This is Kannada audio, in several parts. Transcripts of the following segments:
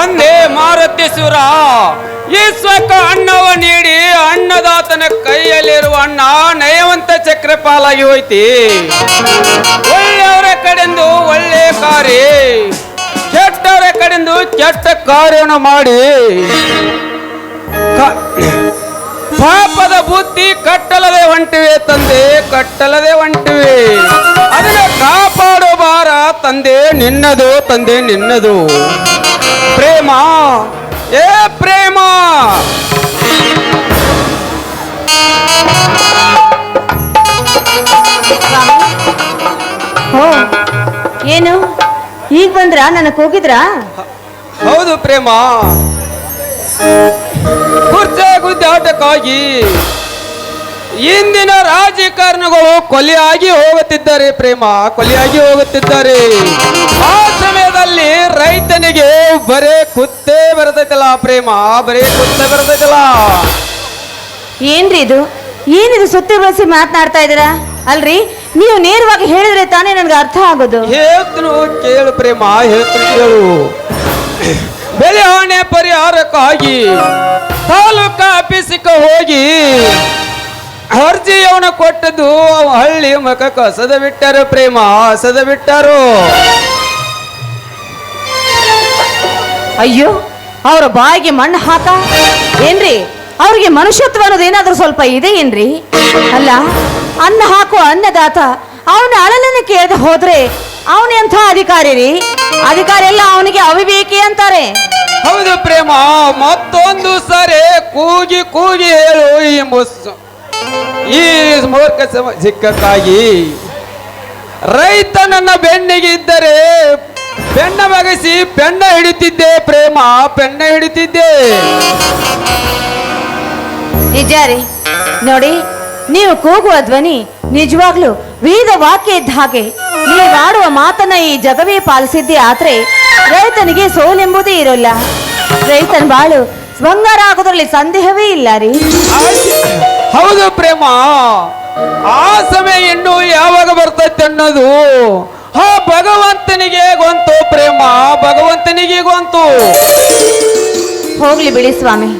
ತಂದೆ ಸುರ. ಈಶ್ವಕ ಅಣ್ಣವ ನೀಡಿ ಅಣ್ಣದಾತನ ಕೈಯಲ್ಲಿರುವ ಅಣ್ಣ ನಯವಂತ ಚಕ್ರಪಾಲಾಗಿ ಹೋಯ್ತಿ. ಒಳ್ಳೆಯವರ ಕಡೆಂದು ಒಳ್ಳೆ ಕಾರ್ಯ. ಕೆಟ್ಟವರ ಕಡೆಂದು ಕೆಟ್ಟ ಕಾರ್ಯವನ್ನು ಮಾಡಿ. ಪಾಪದ ಬುದ್ಧಿ ಕಟ್ಟಲದೆ ಹೊಂಟಿವೆ ತಂದೆ ಕಟ್ಟಲದೆ ಹೊಂಟಿವೆ. ಅದನ್ನ ಕಾಪಾಡೋ ಭಾರ ತಂದೆ ನಿನ್ನದು ತಂದೆ ನಿನ್ನದು. ಪ್ರೇಮ ಏ ಪ್ರೇಮ. ಏನು? ಈಗ ಬಂದ್ರ? ನನಗೆ ಹೋಗಿದ್ರಾ? ಹೌದು ಪ್ರೇಮ. ಕುರ್ಚೆ ಗುದ್ದಾಟಕ್ಕಾಗಿ ಇಂದಿನ ರಾಜಕಾರಣಿಗಳು ಕೊಲೆಯಾಗಿ ಹೋಗುತ್ತಿದ್ದಾರೆ ಪ್ರೇಮ ಕೊಲೆಯಾಗಿ ಹೋಗುತ್ತಿದ್ದಾರೆ. ಆ ಸಮಯದಲ್ಲಿ ರೈತನಿಗೆ ಬರೇ ಕುತ್ತೆ ಬರ್ತೈತಲ್ಲ ಪ್ರೇಮ ಬರೇ ಕುತ್ತೆ ಬರ್ತೈತಲ್ಲ. ಏನ್ರಿ ಇದು? ಏನಿದು ಸುತ್ತಿ ಬಳಸಿ ಮಾತನಾಡ್ತಾ ಇದ್ದೀರಾ? ಅಲ್ರಿ ನೀವು ನೇರವಾಗಿ ಹೇಳಿದ್ರೆ ತಾನೇ ನನಗೆ ಅರ್ಥ ಆಗೋದು. ಹೇಳ್ತನು ಕೇಳು ಪ್ರೇಮ ಹೇಳ್ತನು ಕೇಳು. ಬೆಳೆ ಹಾನಿ ಪರಿಹಾರಕ್ಕಾಗಿ ತಾಲೂಕಾ ಆಫೀಸಿಗೆ ಹೋಗಿ, ಅರ್ಜಿಯವನ ಕೊಟ್ಟದ್ದು ಹಳ್ಳಿ ಮಕ ಕಸದ ಬಿಟ್ಟರು ಪ್ರೇಮ ಹಸದ ಬಿಟ್ಟರು. ಅಯ್ಯೋ, ಅವರ ಬಾಯಿಗೆ ಮಣ್ಣು ಹಾಕ? ಏನ್ರಿ, ಅವ್ರಿಗೆ ಮನುಷ್ಯತ್ವ ಅನ್ನೋದು ಏನಾದ್ರೂ ಸ್ವಲ್ಪ ಇದೆ ಏನ್ರಿ? ಅಲ್ಲ, ಅನ್ನ ಹಾಕೋ ಅನ್ನದಾತ, ಅವನ ಅಳಲನ್ನು ಕೇಳದೆ ಹೋದ್ರೆ ಅವನ ಎಂಥ ಅಧಿಕಾರಿ ರೀ ಅಧಿಕಾರಿ ಎಲ್ಲ ಅವನಿಗೆ ಅವಿವೇಕಿ ಅಂತಾರೆ. ಹೌದು ಪ್ರೇಮ, ಮತ್ತೊಂದು ಸರಿ ಕೂಗಿ ಕೂಗಿ ಹೇಳು ಈ ಮುಸ್ಸು. ಈ ಮೂರ್ಖ ಸಿಕ್ಕಕ್ಕಾಗಿ ರೈತ ನನ್ನ ಬೆನ್ನಿಗೆ ಇದ್ದರೆ ಬೆನ್ನ ಬಗಸಿ ಬೆಣ್ಣ ಹಿಡಿತಿದ್ದೆ ಪ್ರೇಮ, ಬೆಣ್ಣ ಹಿಡಿತಿದ್ದೆ. ನಿಜ ರೀ. ನೋಡಿ, ನೀವು ಕೂಗುವ ಧ್ವನಿ ನಿಜವಾಗ್ಲೂ ವೇದ ವಾಕ್ಯ ಇದ್ದ ಹಾಗೆ ನೀವಾಡುವ ಮಾತನ್ನ ಈ ಜಗವೇ ಪಾಲಿಸಿದ್ದೆ ಆದ್ರೆ ರೈತನಿಗೆ ಸೋಲೆಂಬುದೇ ಇರೋಲ್ಲ. ರೈತನ ಬಾಳು ಬಂಗಾರ ಆಗೋದ್ರಲ್ಲಿ ಸಂದೇಹವೇ ಇಲ್ಲ ರೀ. ಹೌದು ಪ್ರೇಮ. ಆ ಸಮಯ ಇನ್ನು ಯಾವಾಗ ಬರ್ತೈತೆ ಅನ್ನೋದು ಆ ಭಗವಂತನಿಗೆ ಗೊಂತು ಪ್ರೇಮ ಭಗವಂತನಿಗೆ ಗೊಂತು ಹೋಗ್ಲಿ ಬಿಡಿ ಸ್ವಾಮಿ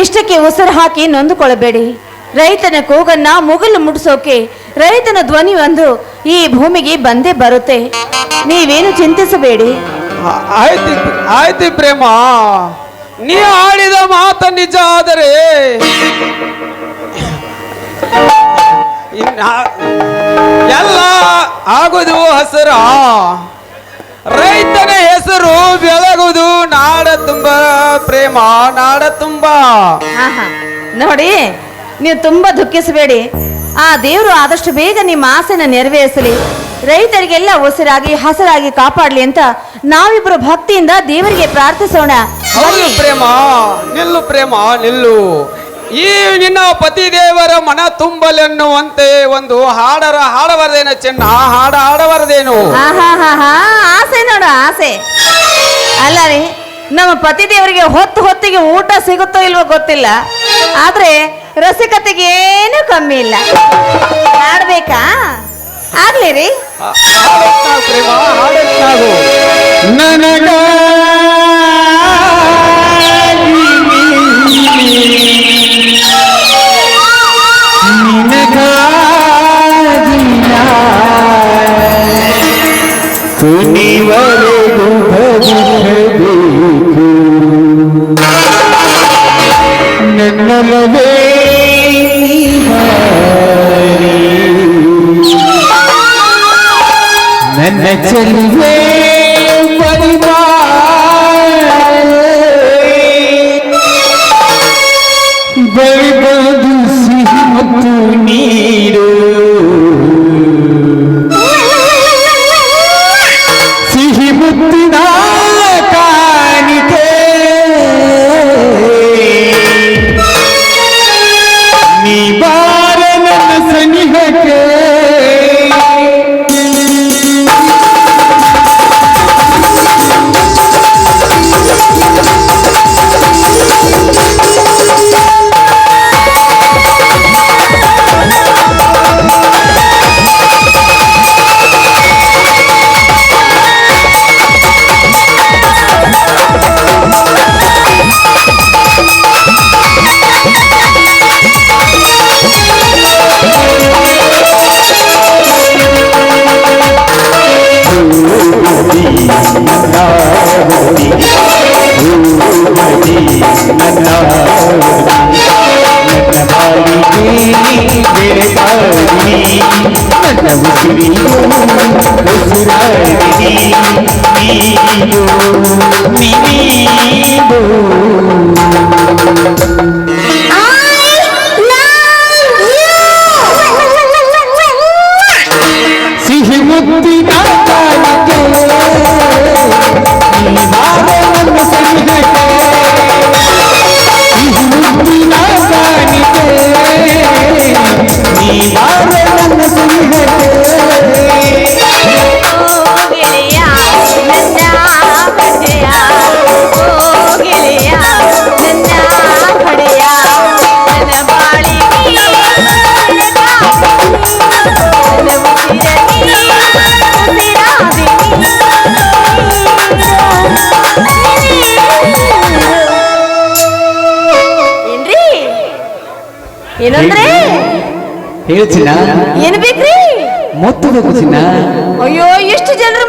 ಇಷ್ಟಕ್ಕೆ ಉಸಿರು ಹಾಕಿ ನೊಂದುಕೊಳ್ಳಬೇಡಿ. ರೈತನ ಕೂಗನ್ನ ಮುಗಲು ಮುಟ್ಸೋಕೆ ರೈತನ ಧ್ವನಿ ಒಂದು ಈ ಭೂಮಿಗೆ ಬಂದೇ ಬರುತ್ತೆ. ನೀವೇನು ಚಿಂತಿಸಬೇಡಿ. ಆಯ್ತು ಆಯ್ತು ಪ್ರೇಮ. ನೀ ಆಡಿದ ಮಾತ ನಿಜ ಆದರೆ ಎಲ್ಲ ಆಗುದು ಹಸರ. ರೈತನ ಹೆಸರು ಬೆಳಗುದು ನಾಡ ತುಂಬ ಪ್ರೇಮ ನಾಡ ತುಂಬ. ನೋಡಿ ನೀವು ತುಂಬ ದುಃಖಿಸಬೇಡಿ. ಆ ದೇವರು ಆದಷ್ಟು ಬೇಗ ನಿಮ್ಮ ಆಸೆನ ನೆರವೇರಿಸಲಿ. ರೈತರಿಗೆಲ್ಲ ಉಸಿರಾಗಿ ಹಸರಾಗಿ ಕಾಪಾಡಲಿ ಅಂತ ನಾವಿಬ್ಬರು ಭಕ್ತಿಯಿಂದ ದೇವರಿಗೆ ಪ್ರಾರ್ಥಿಸೋಣ. ಹೌದು ಪ್ರೇಮ ನಿಲ್ಲು ಪ್ರೇಮ ನಿಲ್ಲು. ಈ ನಿನ್ನ ಪತಿ ದೇವರ ಮನ ತುಂಬಲೆನ್ನುವಂತೆ ಒಂದು ಹಾಡರ ಹಾಡವರದೇನ ಚೆನ್ನ? ಹಾಡ ಹಾಡವರದೇನು? ಆಸೆ ನೋಡ ಆಸೆ. ಅಲ್ಲ ರೀ ನಮ್ಮ ಪತಿ ದೇವರಿಗೆ ಹೊತ್ತು ಹೊತ್ತಿಗೆ ಊಟ ಸಿಗುತ್ತೋ ಇಲ್ವೋ ಗೊತ್ತಿಲ್ಲ. ಆದ್ರೆ ರಸಿಕತೆಗೆ ಏನು ಕಮ್ಮಿ ಇಲ್ಲ. ಆಡ್ಬೇಕಾ ಆಗ್ಲಿ ರೀ. ನನ್ನಲವೇ ನನ್ನ ಚೆಲುವೆ ಬಳಿ ಉಸಿರಾಡಿ ನೀನು ಹೇಳು ಚಿನ್ನ ಏನ್ ಬೇಕ್ರಿ? ಮುತ್ತು ಬೇಕು ಚಿನ್ನ ಅಯ್ಯೋ ಎಷ್ಟು ಜನರ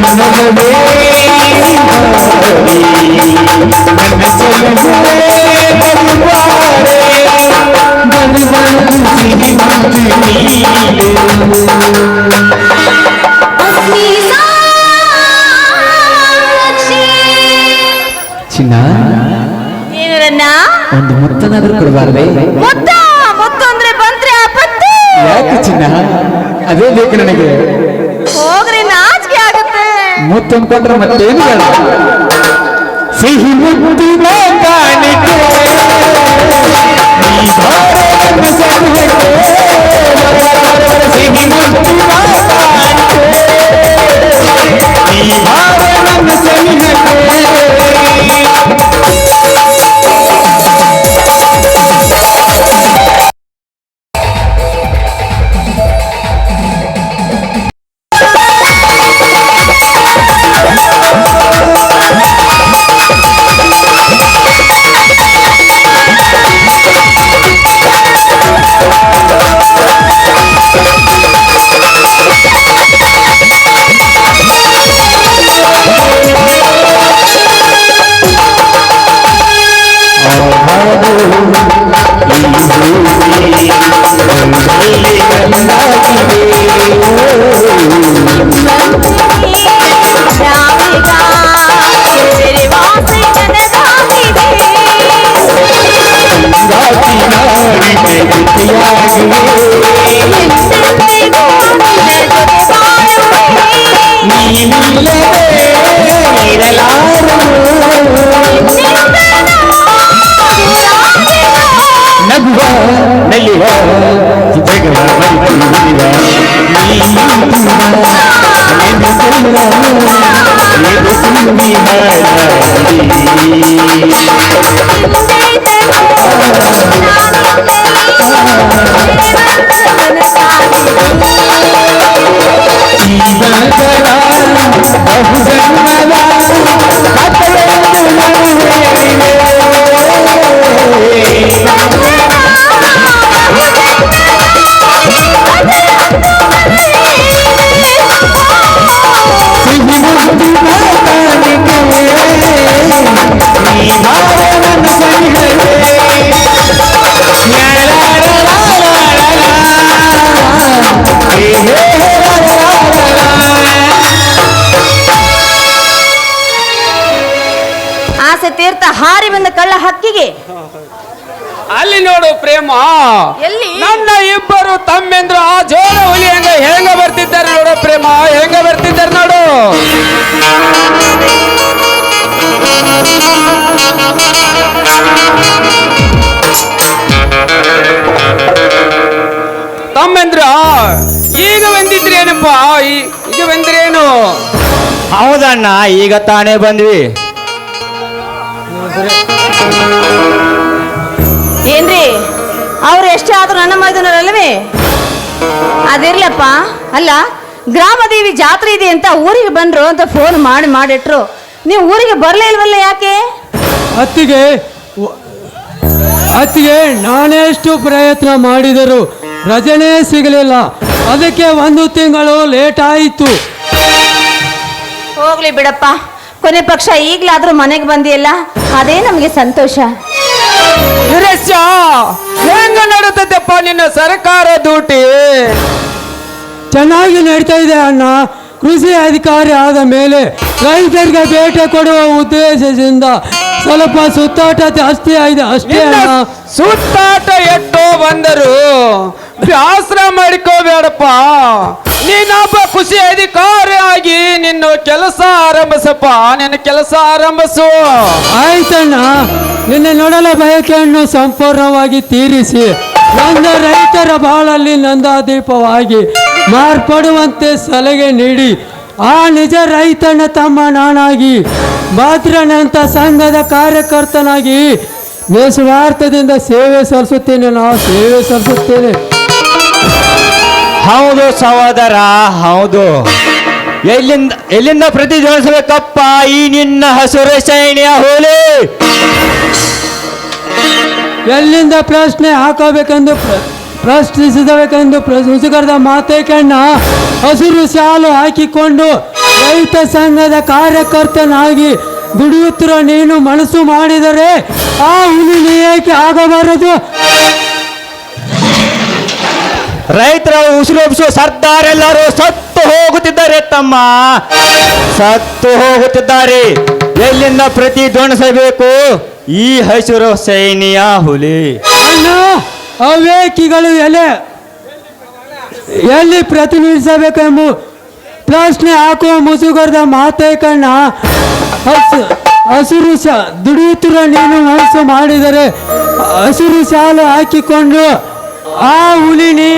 ಬೆಳಗಾಯ್ತೋ. ಚಿನ್ನ ಏನರನ್ನ ಒಂದು ಮುತ್ತನಾದ್ರೂ ಕೊಡಬಾರ್ದೆ ಮುತ್ತ ಮುತ್ತು ಅಂದ್ರೆ ಬಂದ್ರೆ ಆಪತ್ತು ಯಾಕೆ ಚಿನ್ನ ಅದೇ ಬೇಕು ನನಗೆ ಹೋಗ್ರಿ ನಾಚಿಕೆ ಆಗುತ್ತೆ ಮುತ್ತು ಅಂದ್ಕೊಂಡ್ರೆ ಮತ್ತೇನು ಸಿಹಿ ಮುತ್ತಿನ ಕಾಣಿಕೆ. ನಗುವ ನಲಿವ ಜಗವ ಮರಿತಿರುವ ಬಹುಜನ್ಮದ ಎಲ್ಲಿ? ನನ್ನ ಇಬ್ಬರು ತಮ್ಮೆಂದ್ರು ಆ ಜೋಳ ಹುಲಿ ಹೆಂಗ ಹೆಂಗ ಬರ್ತಿದ್ದಾರೆ ನೋಡು ಪ್ರೇಮ ಹೆಂಗ ಬರ್ತಿದ್ದಾರೆ ನೋಡು. ತಮ್ಮೆಂದ್ರ ಈಗ ಬಂದಿದ್ರೇನಪ್ಪ ಈ- ಈಗ ಬಂದ್ರೇನು ಹೌದಣ್ಣ ಈಗ ತಾನೇ ಬಂದ್ವಿ. ಅವ್ರು ಎಷ್ಟೇ ಆದ್ರೂ ನನ್ನ ಮೈದನರಲ್ವೇ? ಅದಿರ್ಲಪ್ಪ. ಅಲ್ಲ ಗ್ರಾಮದೇವಿ ಜಾತ್ರೆ ಇದೆ ಅಂತ ಊರಿಗೆ ಬಂದ್ರು ಅಂತ ಫೋನ್ ಮಾಡಿ ಮಾಡಿಟ್ರು. ನೀವು ಊರಿಗೆ ಬರಲೇ ಇಲ್ವಲ್ಲ ಯಾಕೆ? ಅತ್ತಿಗೆ ಅತ್ತಿಗೆ ನಾನೆಷ್ಟು ಪ್ರಯತ್ನ ಮಾಡಿದರು ರಜನೆ ಸಿಗಲಿಲ್ಲ. ಅದಕ್ಕೆ ಒಂದು ತಿಂಗಳು ಲೇಟ್ ಆಯಿತು. ಹೋಗ್ಲಿ ಬಿಡಪ್ಪ. ಕೊನೆ ಪಕ್ಷ ಈಗ್ಲಾದ್ರೂ ಮನೆಗೆ ಬಂದಿಯಲ್ಲ? ಅದೇ ನಮಗೆ ಸಂತೋಷ. ವೀರೇಶ ಹೆಂಗ ನಡೀತೈತಪ್ಪ ನಿನ್ನ ಸರ್ಕಾರ ದೂಟಿ ಚೆನ್ನಾಗಿ ನಡೀತಾ ಇದೆ ಅಣ್ಣ. ಕೃಷಿ ಅಧಿಕಾರಿ ಆದ ಮೇಲೆ ರೈತರಿಗೆ ಬೇಟೆ ಕೊಡುವ ಉದ್ದೇಶದಿಂದ ಸ್ವಲ್ಪ ಸುತ್ತಾಟ ಜಾಸ್ತಿ ಆಗಿದೆ ಅಷ್ಟೇ ಅಣ್ಣ. ಸುತ್ತಾಟ ಎಟ್ಟೋ ಬಂದರು ಬ್ಯಾಸರ ಮಾಡಿಕೋಬೇಡಪ್ಪ. ನೀನೊಬ್ಬ ಖುಷಿ ಅಧಿಕಾರಿಯಾಗಿ ನಿನ್ನ ಕೆಲಸ ಆರಂಭಿಸಪ್ಪ, ನಿನ್ನ ಕೆಲಸ ಆರಂಭಿಸು. ಆಯ್ತಣ್ಣ, ನಿನ್ನ ನೋಡಲ ಬಯಕೆಯನ್ನು ಸಂಪೂರ್ಣವಾಗಿ ತೀರಿಸಿ ನನ್ನ ರೈತರ ಬಾಳಲ್ಲಿ ನಂದಾದೀಪವಾಗಿ ಮಾರ್ಪಡುವಂತೆ ಸಲಹೆ ನೀಡಿ, ಆ ನಿಜ ರೈತನ ತಮ್ಮ ನಾನಾಗಿ ಮಾತ್ರನಂತ ಸಂಘದ ಕಾರ್ಯಕರ್ತನಾಗಿ ನಿಸ್ವಾರ್ಥದಿಂದ ಸೇವೆ ಸಲ್ಲಿಸುತ್ತೇನೆ ನಾವು ಸೇವೆ ಸಲ್ಲಿಸುತ್ತೇನೆ. ಹೌದು ಸಹೋದರ, ಹೌದು. ಎಲ್ಲಿಂದ ಎಲ್ಲಿಂದ ಪ್ರತಿಧ್ವನಿಸಬೇಕಪ್ಪ ಈ ನಿನ್ನ ಹಸುರ ಶೈಣಿಯ ಹೋಲಿ. ಎಲ್ಲಿಂದ ಪ್ರಶ್ನೆ ಹಾಕಬೇಕೆಂದು ಪ್ರ- ಪ್ರಶ್ನಿಸಬೇಕೆಂದು ಪ್ರ- ಮುಸುಕರದ ಮಾತೆ ಕಣ್ಣ ಹಸಿರು ಶಾಲು ಹಾಕಿಕೊಂಡು ರೈತ ಸಂಘದ ಕಾರ್ಯಕರ್ತನಾಗಿ ದುಡಿಯುತ್ತಿರೋ ನೀನು ಮನಸ್ಸು ಮಾಡಿದರೆ ಆ ಹುಲಿ ಏಕೆ ಆಗಬಾರದು ರೈತರ ಸರ್ದಾರ್ ಎಲ್ಲರೂ ಸತ್ತು ಹೋಗುತ್ತಿದ್ದಾರೆ ತಮ್ಮ. ಸತ್ತು ಹೋಗುತ್ತಿದ್ದಾರೆ. ಎಲ್ಲಿಂದ ಪ್ರತಿಧ್ವನಿಸಬೇಕು ಈ ಹಸಿರು ಸೈನಿಯ ಹುಲಿ. ಅವೇಕಿಗಳು ಎಲೆ ಎಲ್ಲಿ ಪ್ರತಿನಿಧಿಸಬೇಕೆಂಬ ಪ್ರಶ್ನೆ ಹಾಕುವ ಮುಸುಗರದ ಮಾತೆ ಕಣ್ಣ. ಹಸು, ಹಸಿರು ಶಾ ದುಡಿಯುತ್ತಿರುವ ನೀನು ಮನಸ್ಸು ಮಾಡಿದರೆ ಹಸಿರು ಶಾಲು ಹಾಕಿಕೊಂಡು ಆ ಹುಲಿ ನೀ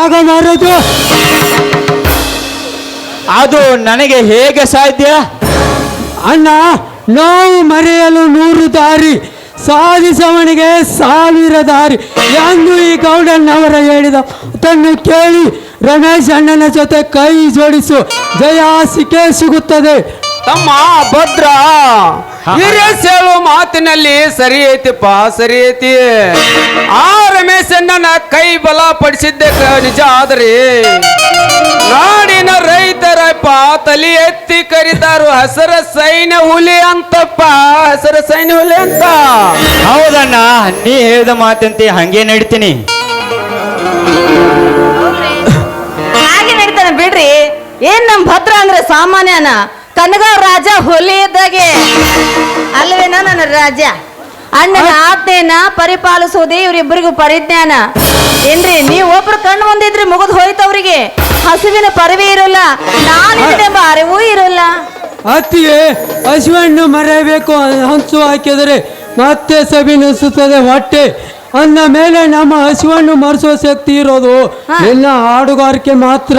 ಆಗಬಾರದು ಅದು ನನಗೆ ಹೇಗೆ ಸಾಧ್ಯ? ಅಣ್ಣ, ನೋವು ಮರೆಯಲು ನೂರು ದಾರಿ, ಸಾಧಿಸವನಿಗೆ ಸಾವಿರ ದಾರಿ ಎಂದು ಈ ಗೌಡಣ್ಣವರ ಹೇಳಿದ ತನ್ನು ಕೇಳಿ ರಮೇಶ್ ಅಣ್ಣನ ಜೊತೆ ಕೈ ಜೋಡಿಸು. ಜಯ ಸಿಕ್ಕೇ ಸಿಗುತ್ತದೆ. ತಮ್ಮ ಭದ್ರ ಹೇಳುವ ಮಾತಿನಲ್ಲಿ ಸರಿ ಐತಿಪ್ಪ ಸರಿ ಐತಿ. ಆ ರಮೇಶಣ್ಣನ ಕೈ ಬಲ ಪಡಿಸಿದ್ದೆ ನಿಜ ಆದ್ರಿ ನಾಡಿನ ರೈತರಪ್ಪ ತಲೆ ಎತ್ತಿ ಕರೀತಾರು ಹಸರ ಸೈನ್ಯ ಹುಲಿ ಅಂತಪ್ಪ ಹಸರ ಸೈನ್ಯ ಹುಲಿ ಅಂತ. ಹೌದಣ್ಣ ನೀ ಹೇಳಿದ ಮಾತಂತೆ ಹಂಗೆ ನಡಿತೀನಿ. ಹಾಗೆ ನಡೀತಾನೆ ಬಿಡ್ರಿ. ಏನ್ ನಮ್ ಭದ್ರ ಅಂದ್ರೆ ಸಾಮಾನ್ಯನ? ಕನಗಾವ್ ರಾಜ ಹೊಲಿ ಇದ್ದಾಗೆ. ಅಲ್ವೇನ ನನ್ನ ರಾಜ. ಅಣ್ಣನ ಆಜ್ಞೆಯನ್ನ ಪರಿಪಾಲಿಸುವುದೇ ಇವರಿಬ್ಬರಿಗೂ ಪರಿಜ್ಞಾನ. ಏನ್ರಿ ನೀವು ಒಬ್ರು ಕಣ್ಣು ಮುಂದಿದ್ರೆ ಮುಗಿದು ಹೋಯ್ತು ಅವರಿಗೆ ಹಸುವಿನ ಪರಿವೆ ಇರೋಲ್ಲ. ನಾನಿದ್ದೆಂಬ ಅರಿವೂ ಇರೋಲ್ಲ. ಅತ್ತಿಗೆ ಹಸುವನ್ನು ಮರೆಯಬೇಕು ಹಂಚು ಹಾಕಿದರೆ ಮತ್ತೆ ಸಬಿನಿಸುತ್ತದೆ ಹೊಟ್ಟೆ. ಅಂದ ಮೇಲೆ ನಮ್ಮ ಹಸುವನ್ನು ಮರೆಸುವ ಶಕ್ತಿ ಇರೋದು. ಎಲ್ಲ ಹಾಡುಗಾರಿಕೆ ಮಾತ್ರ.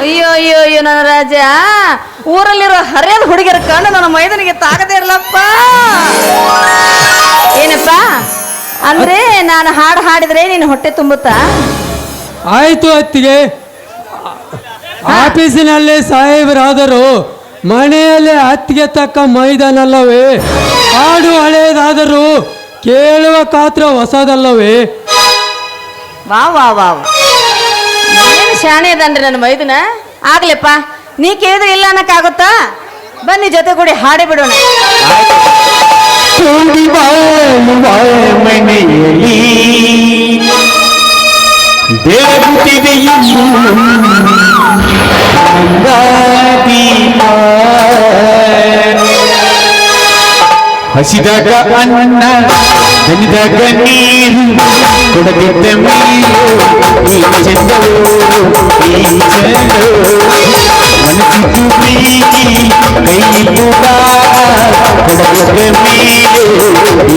ಅಯ್ಯೋ ಅಯ್ಯೋ ಅಯ್ಯೋ ನನ್ನ ರಾಜ. ಊರಲ್ಲಿರೋ ಹರಿಯದ ಹುಡುಗಿಯರ ಕಂಡು ನನ್ನ ಮೈದನಿಗೆ ತಾಗದೇ ಇರಲಪ್ಪ. ಏನಪ್ಪ? ಅಂದ್ರೆ ನಾನು ಹಾಡು ಹಾಡಿದ್ರೆ ನೀನು ಹೊಟ್ಟೆ ತುಂಬುತ್ತಾ? ಆಯ್ತು ಅತ್ತಿಗೆ. ಆಫೀಸಿನಲ್ಲಿ ಸಾಹೇಬರಾದರು. ಮನೆಯಲ್ಲಿ ಅತ್ತಿಗೆ ತಕ್ಕ ಮೈದಾನಲ್ಲವೇ? ಹಾಡು ಹಳೆಯದಾದರೂ ಕೇಳುವ ಕಾತ್ರ ಹೊಸದಲ್ಲವೇ? ವಾ ವಾ ವಾ ವಾ. ಶಾಣೆ ಅದನ್ರಿ ನನ್ನ ಮೈದನ? ಆಗ್ಲಪ್ಪ. ನೀ ಕೇಳಿದ್ರೆ ಇಲ್ಲ ಅನ್ನಕ್ಕಾಗುತ್ತಾ? ಬನ್ನಿ ಜೊತೆ ಕೂಡಿ ಹಾಡಿ ಬಿಡೋಣ. ಕೂಡಿ أشدك أن أجدك نير കൊടുക്കത്തെ മീയോ നീ ചെല്ലോ. നീ ചെല്ലോ മനസ്സിക്കു നീക്കി കൈയിലുക കൊടുക്കത്തെ മീയോ നീ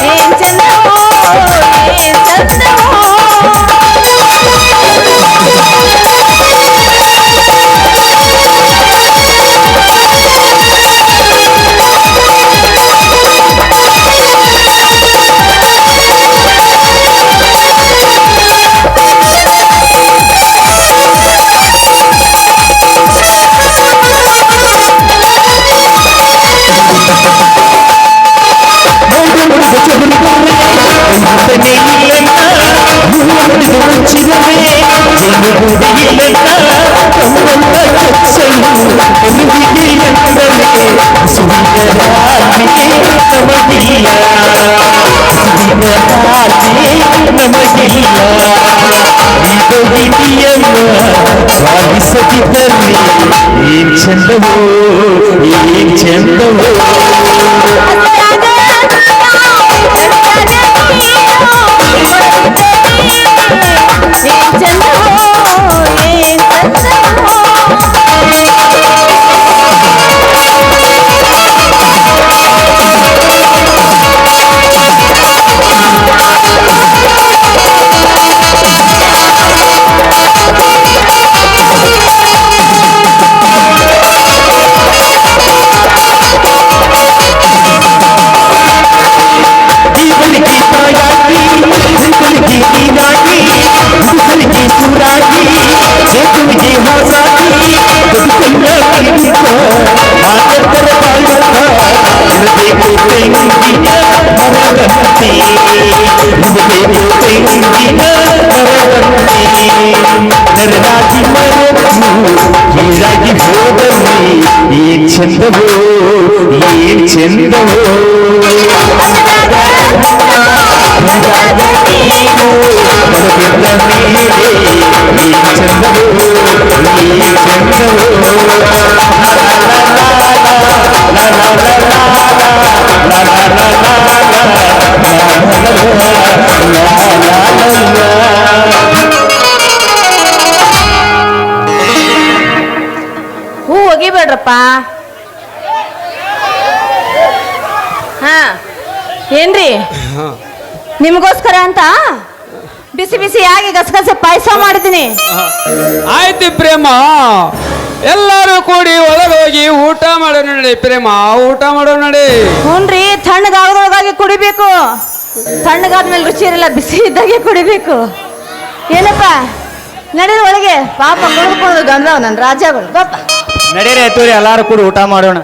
ಏನ್ ಚಂದವೋ ಏನ್ ಚಂದವೋ ಹೋದಲ್ಲಿ ಏನ್ ಚಂದವೋ ಏನ್ ಚಂದವೋ ಒಗಿಬೇಡ್ರಪ್ಪ ಹಾ ಏನ್ರಿ? ನಿಮಗೋಸ್ಕರ ಅಂತ? ಬಿಸಿ ಬಿಸಿ ಆಗಿ ಗಸಗಸೆ ಪಾಯಸ ಮಾಡಿದೀನಿ ಆಯ್ತು ಪ್ರೇಮ. ಎಲ್ಲರೂ ಕೂಡಿ ಒಳಗೋಗಿ ಊಟ ಮಾಡೋಣ ನಡಿ ಪ್ರೇಮ. ಊಟ ಮಾಡೋಣ ನಡಿ. ಹ್ಞೂನ್ರಿ ತಣ್ಣಗಾಗದೊಳಗಾಗಿ ಕುಡಿಬೇಕು. ತಣ್ಣಗಾದ್ಮೇಲೆ ರುಚಿ ಇರಲ್ಲ ಬಿಸಿ ಇದ್ದಾಗೆ ಕುಡಿಬೇಕು. ಏನಪ್ಪ? ನಡೀರಿ ಒಳಗೆ. ಪಾಪ ಕುಡಿದುಕೊಂಡು ಗಂಧವ ನನ್ನ ರಾಜಗಳು ಬಾಪ ನಡೀರಿ ಆಯ್ತು ಎಲ್ಲಾರು ಕೂಡ ಊಟ ಮಾಡೋಣ.